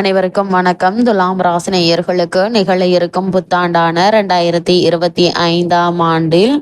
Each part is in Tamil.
அனைவருக்கும் வணக்கம். துலாம் ராசினியர்களுக்கு நிகழ இருக்கும் புத்தாண்டான இரண்டாயிரத்தி இருபத்தி ஐந்தாம் ஆண்டில்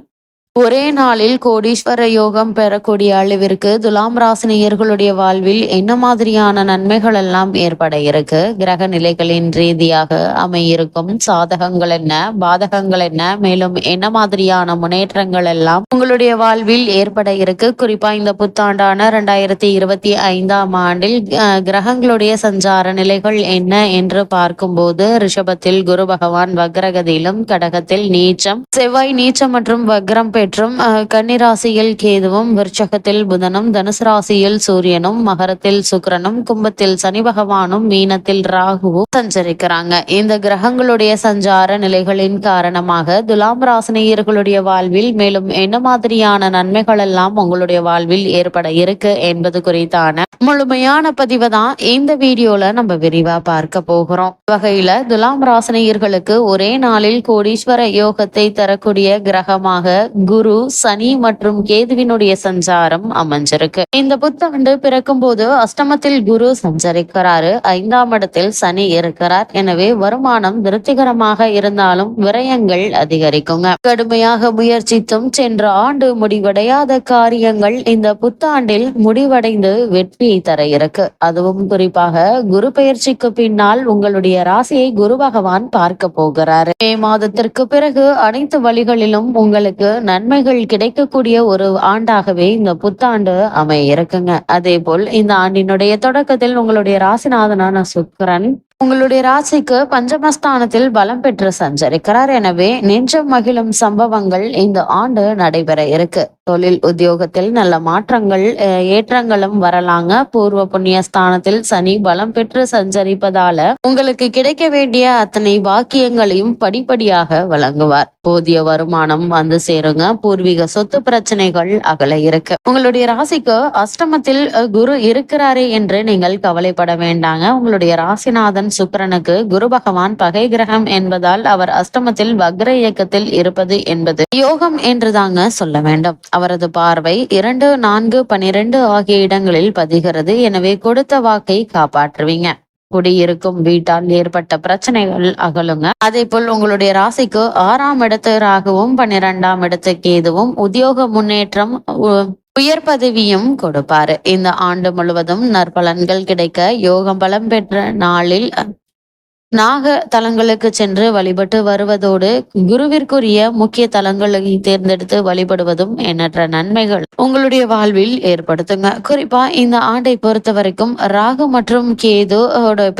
ஒரே நாளில் கோடீஸ்வர யோகம் பெறக்கூடிய அளவிற்கு துலாம் ராசினியர்களுடைய வாழ்வில் என்ன மாதிரியான நன்மைகள் எல்லாம் ஏற்பட இருக்கு? கிரக நிலைகளின் ரீதியாக அமையிருக்கும் சாதகங்கள் என்ன? பாதகங்கள் என்ன? மேலும் என்ன மாதிரியான முன்னேற்றங்கள் எல்லாம் உங்களுடைய வாழ்வில் ஏற்பட இருக்கு? குறிப்பா இந்த புத்தாண்டான இரண்டாயிரத்தி இருபத்தி ஐந்தாம் ஆண்டில் கிரகங்களுடைய சஞ்சார நிலைகள் என்ன என்று பார்க்கும்போது ரிஷபத்தில் குரு பகவான் வக்ரகதியிலும் கடகத்தில் நீச்சம் செவ்வாய் நீச்சம் மற்றும் வக்ரம் பெற்றும் கன்னிராசியில் கேதுவும் விருச்சகத்தில் புதனும் தனுசு ராசியில் சூரியனும் மகரத்தில் சுக்கரனும் கும்பத்தில் சனி பகவானும் மீனத்தில் ராகுவும் சஞ்சரிக்கிறாங்க. இந்த கிரகங்களுடைய சஞ்சார நிலைகளின் காரணமாக துலாம் ராசினியர்களுடைய வாழ்வில் மேலும் என்ன மாதிரியான நன்மைகள் எல்லாம் உங்களுடைய வாழ்வில் ஏற்பட இருக்கு என்பது குறித்தான முழுமையான பதிவு தான் இந்த வீடியோல நம்ம விரிவா பார்க்க போகிறோம். வகையில துலாம் ராசினியர்களுக்கு ஒரே நாளில் கோடீஸ்வர யோகத்தை தரக்கூடிய கிரகமாக குரு சனி மற்றும் கேதுவினுடைய சஞ்சாரம் அமைஞ்சிருக்கு. இந்த புத்தாண்டு பிறக்கும் போது அஷ்டமத்தில் குரு சஞ்சரிக்கிறாரு. ஐந்தாம் இடத்தில் சனி இருக்கிறார். எனவே வருமானம் திருப்திகரமாக இருந்தாலும் விரயங்கள் அதிகரிக்குங்க. கடுமையாக முயற்சித்தும் சென்ற ஆண்டு முடிவடையாத காரியங்கள் இந்த புத்தாண்டில் முடிவடைந்து வெற்றியை தர இருக்கு அதுவும் குறிப்பாக குரு பயிற்சிக்கு பின்னால் உங்களுடைய ராசியை குரு பகவான் பார்க்க போகிறாரு. மே மாதத்திற்கு பிறகு அனைத்து வழிகளிலும் உங்களுக்கு நன்மைகள் கிடைக்கக்கூடிய ஒரு ஆண்டாகவே இந்த புத்தாண்டு அமைய இருக்குங்க அதே போல் இந்த ஆண்டினுடைய தொடக்கத்தில் உங்களுடைய ராசிநாதனான சுக்கரன் உங்களுடைய ராசிக்கு பஞ்சமஸ்தானத்தில் பலம் பெற்று சஞ்சரிக்கிறார். எனவே நெஞ்சம் மகிழும் சம்பவங்கள் இந்த ஆண்டு நடைபெற இருக்கு. தொழில் உத்தியோகத்தில் நல்ல மாற்றங்கள் ஏற்றங்களும் வரலாங்க. பூர்வ புண்ணிய ஸ்தானத்தில் சனி பலம் பெற்று சஞ்சரிப்பதால உங்களுக்கு கிடைக்க வேண்டிய அத்தனை வாக்கியங்களையும் படிப்படியாக வழங்குவார். போதிய வருமானம் வந்து சேருங்க. பூர்வீக சொத்து பிரச்சனைகள் அகல இருக்கு. உங்களுடைய ராசிக்கு அஷ்டமத்தில் குரு இருக்கிறாரே என்று நீங்கள் கவலைப்பட வேண்டாங்க. உங்களுடைய ராசிநாதன் சுக்கரனுக்கு குரு பகவான் பகை கிரகம் என்பதால் அவர் அஷ்டமத்தில் வக்ர இயக்கத்தில் இருப்பது என்பது யோகம் என்றுதாங்க சொல்ல வேண்டும். அவரது பார்வை இரண்டு நான்கு பனிரெண்டு ஆகிய இடங்களில் பதிகிறது. எனவே கொடுத்த வாக்கை காப்பாற்றுவீங்க. குடியிருக்கும் வீட்டால் ஏற்பட்ட பிரச்சனைகள் அகலுங்க. அதே போல் உங்களுடைய ராசிக்கு ஆறாம் இடத்து ராகுவும் பன்னிரெண்டாம் இடத்து கேதுவும் உத்தியோக முன்னேற்றம் உயர் பதவியும் கொடுப்பார். இந்த ஆண்டு முழுவதும் நற்பலன்கள் கிடைக்க யோகம் பலம் பெற்ற நாளில் நாக தலங்களுக்கு சென்று வழிபட்டு வருவதோடு குருவிற்குரிய முக்கிய தலங்களை தேர்ந்தெடுத்து வழிபடுவதும் எண்ணற்ற நன்மைகள். உங்களுடைய வாழ்வில் ஏற்படுத்துங்க. குறிப்பா இந்த ஆண்டை பொறுத்த வரைக்கும் ராகு மற்றும் கேது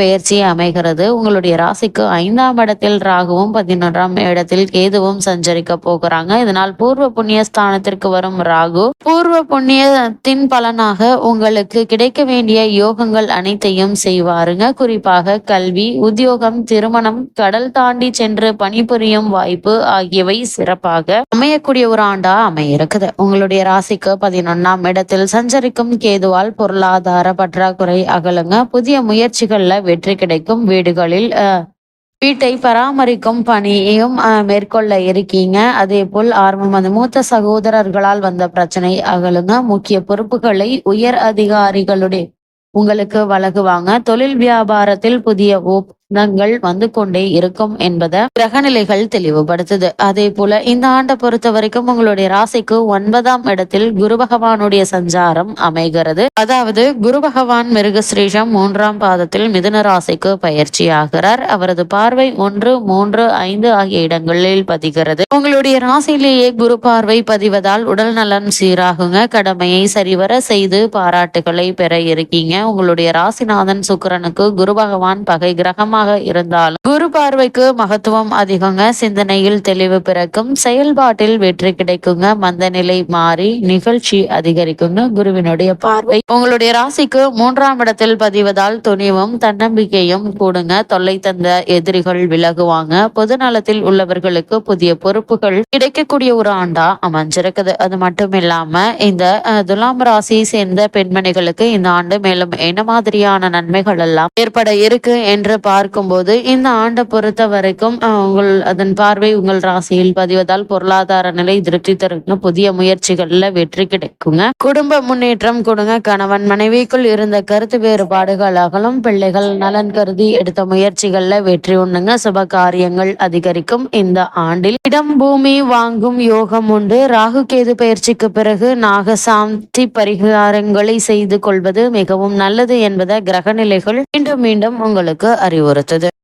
பெயர்ச்சி அமைகிறது. உங்களுடைய ராசிக்கு ஐந்தாம் இடத்தில் ராகுவும் பதினொன்றாம் இடத்தில் கேதுவும் சஞ்சரிக்க போகிறாங்க. இதனால் பூர்வ புண்ணிய ஸ்தானத்திற்கு வரும் ராகு பூர்வ புண்ணியத்தின் பலனாக உங்களுக்கு கிடைக்க வேண்டிய யோகங்கள் அனைத்தையும் செய்வாருங்க. குறிப்பாக கல்வி உத்தியோக உத்தியோகம் திருமணம் கடல் தாண்டி சென்று பணிபுரியும் வாய்ப்பு ஆகியவை சிறப்பாக அமையக்கூடிய ஒரு ஆண்டா அமைய இருக்குது உங்களுடைய ராசிக்கு பதினொன்னாம் இடத்தில் சஞ்சரிக்கும் கேதுவால் பொருளாதார பற்றாக்குறை அகலுங்க. புதிய முயற்சிகள்ல வெற்றி கிடைக்கும். வீடுகளில் வீட்டை பராமரிக்கும் பணியையும் மேற்கொள்ள இருக்கீங்க. அதே போல் ஆர்வம் அந்த மூத்த சகோதரர்களால் வந்த பிரச்சனை அகலுங்க. முக்கிய பொறுப்புகளை உயர் அதிகாரிகளுடைய உங்களுக்கு வழங்குவாங்க. தொழில் வியாபாரத்தில் புதிய ஒப்பந்தங்கள் வந்து கொண்டே இருக்கும் என்பதை கிரகநிலைகள் தெளிவுபடுத்துது. அதே போல இந்த ஆண்டை பொறுத்த வரைக்கும் உங்களுடைய ராசிக்கு ஒன்பதாம் இடத்தில் குரு பகவானுடைய சஞ்சாரம் அமைகிறது. அதாவது குரு பகவான் மிருகஸ்ரீஷம் மூன்றாம் பாதத்தில் மிதுன ராசிக்கு பயிற்சி ஆகிறார் அவரது பார்வை ஒன்று மூன்று ஐந்து ஆகிய இடங்களில் பதிகிறது. உங்களுடைய ராசியிலேயே குரு பார்வை பதிவதால் உடல் நலன் சீராகுங்க. கடமையை சரிவர செய்து பாராட்டுகளை பெற இருக்கீங்க. உங்களுடைய ராசிநாதன் சுக்கரனுக்கு குரு பகவான் பகை கிரகமாக இருந்தாலும் குரு பார்வைக்கு மகத்துவம் அதிகங்க. சிந்தனையில் தெளிவு பிறக்கும். செயல்பாட்டில் வெற்றி கிடைக்குங்க. மந்த நிலை மாறி நிகழ்ச்சி அதிகரிக்குங்க. குருவினுடைய பார்வை உங்களுடைய ராசிக்கு மூன்றாம் இடத்தில் பதிவதால் துணிவும் தன்னம்பிக்கையும் கூடுங்க. தொல்லை தந்த எதிரிகள் விலகுவாங்க. பொதுநலத்தில் உள்ளவர்களுக்கு புதிய பொறுப்புகள் கிடைக்கக்கூடிய ஒரு ஆண்டா அமைஞ்சிருக்குது. அது மட்டும் இல்லாம இந்த துலாம் ராசியை சேர்ந்த பெண்மணிகளுக்கு இந்த ஆண்டு மேலும் என்ன மாதிரியான நன்மைகள் எல்லாம் ஏற்பட இருக்கு என்று பார்க்கும்போது இந்த ஆண்டை பொறுத்த வரைக்கும் உங்கள் அதன் பார்வை உங்கள் ராசியில் பதிவதால் பொருளாதார நிலை திருப்தி தருங்க புதிய முயற்சிகள்ல வெற்றி கிடைக்குங்க. குடும்ப முன்னேற்றம் கொடுங்க. கணவன் மனைவிக்குள் இருந்த கருத்து வேறுபாடுகள் அகலும். பிள்ளைகள் நலன் கருதி எடுத்த முயற்சிகள்ல வெற்றி உண்ணுங்க சுப காரியங்கள் அதிகரிக்கும் இந்த ஆண்டில். இடம் பூமி வாங்கும் யோகம் உண்டு. ராகு கேது பயிற்சிக்கு பிறகு நாகசாந்தி பரிகாரங்களை செய்து கொள்வது மிகவும் நல்லது என்பதை கிரக நிலைகள் மீண்டும் மீண்டும் உங்களுக்கு औरत दे --